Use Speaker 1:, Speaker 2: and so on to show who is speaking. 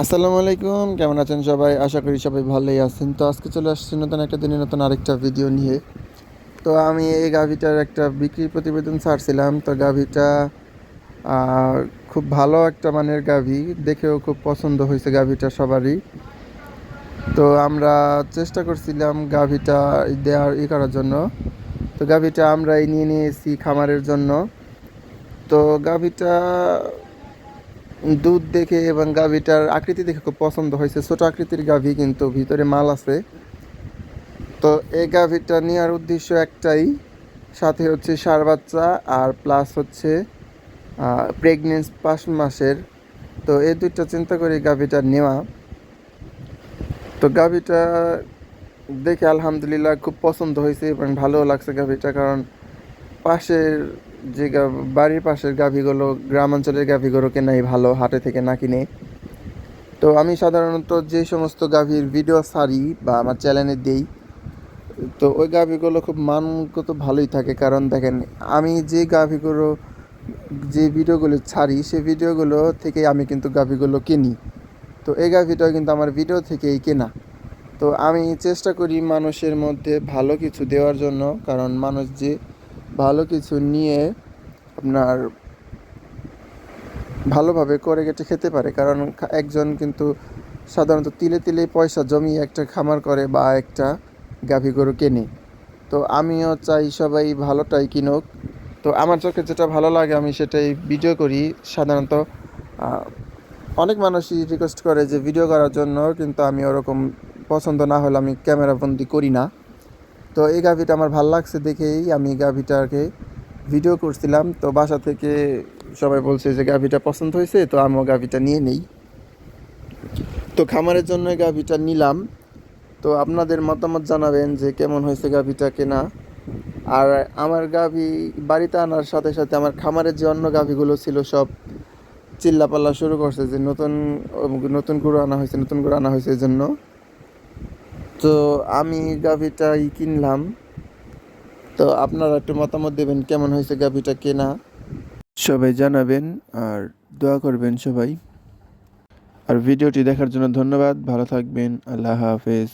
Speaker 1: আসসালামু আলাইকুম, কেমন আছেন সবাই? আশা করি সবাই ভালোই আছেন। তো আজকে চলে আসছি নতুন একটা দিনে নতুন আরেকটা ভিডিও নিয়ে। তো আমি এই গাভিটার একটা বিক্রি প্রতিবেদন ছাড়ছিলাম। তো গাভিটা খুব ভালো একটা মানের গাভি। দেখেও খুব পছন্দ হয়েছে গাভিটা সবারই। তো আমরা চেষ্টা করছিলাম গাভিটা দেওয়ার ই করার জন্য। তো গাভিটা আমরা এই নিয়ে নিয়েছি খামারের জন্য। তো গাভিটা দুধ দেখে এবং গাভিটার আকৃতি দেখে খুব পছন্দ হয়েছে। ছোট আকৃতির গাভি কিন্তু ভিতরে মাল আছে। তো এই গাভিটা নেওয়ার উদ্দেশ্য একটাই, সাথে হচ্ছে সার বাচ্চা আর প্লাস হচ্ছে প্রেগনেন্স পাঁচ মাসের। তো এই দুইটা চিন্তা করে গাভিটা নেওয়া। তো গাভিটা দেখে আলহামদুলিল্লাহ খুব পছন্দ হয়েছে এবং ভালোও লাগছে গাভিটা কারণ পাশের যে বাড়ির পাশের গাভিগুলো গ্রাম অঞ্চলের গাভিগুলো কেনাই ভালো, হাটে থেকে না কিনে। তো আমি সাধারণত যে সমস্ত গাভীর ভিডিও ছাড়ি বা আমার চ্যানেলে দেই, তো ওই গাভিগুলো খুব মানগত ভালোই থাকে। কারণ দেখেন, আমি যে গাভিগুলো, যে ভিডিওগুলো ছাড়ি সেই ভিডিওগুলো থেকে আমি কিন্তু গাভিগুলো কিনি। তো এই গাভিটাও কিন্তু আমার ভিডিও থেকেই কেনা। তো আমি চেষ্টা করি মানুষের মধ্যে ভালো কিছু দেওয়ার জন্য। কারণ মানুষ যে ভালো কিছু নিয়ে আপনার ভালোভাবে করে কেটে খেতে পারে। কারণ একজন কিন্তু সাধারণত তিলে তিলে পয়সা জমিয়ে একটা খামার করে বা একটা গাভী গরু কেনে। তো আমিও চাই সবাই ভালোটাই কিনুক। তো আমার চোখে যেটা ভালো লাগে আমি সেটাই ভিডিও করি। সাধারণত অনেক মানুষই রিকোয়েস্ট করে যে ভিডিও করার জন্য, কিন্তু আমি ওরকম পছন্দ না হলে আমি ক্যামেরা বন্দি করি না। তো এই গাভিটা আমার ভালো লাগছে দেখেই আমি গাভিটাকে ভিডিও করছিলাম। তো বাসা থেকে সবাই বলছে যে গাভিটা পছন্দ হয়েছে, তো আমিও গাভিটা নিয়ে নেই। তো খামারের জন্য গাভিটা নিলাম। তো আপনাদের মতামত জানাবেন যে কেমন হয়েছে গাভিটা কেনা। আর আমার গাভি বাড়িতে আনার সাথে সাথে আমার খামারের যে অন্য গাভিগুলো ছিল সব চিল্লাপাল্লা শুরু করছে যে নতুন নতুন গরু আনা হয়েছে, নতুন গরু আনা হয়েছে এই জন্য তো আমি গাভিটাই কিনলাম। তো আপনারা একটু মতামত দেবেন, কেমন হয়েছে গাভিটা কেনা? সবাই জানাবেন আর দোয়া করবেন সবাই। আর ভিডিওটি দেখার জন্য ধন্যবাদ, ভালো থাকবেন, আল্লাহ হাফেজ।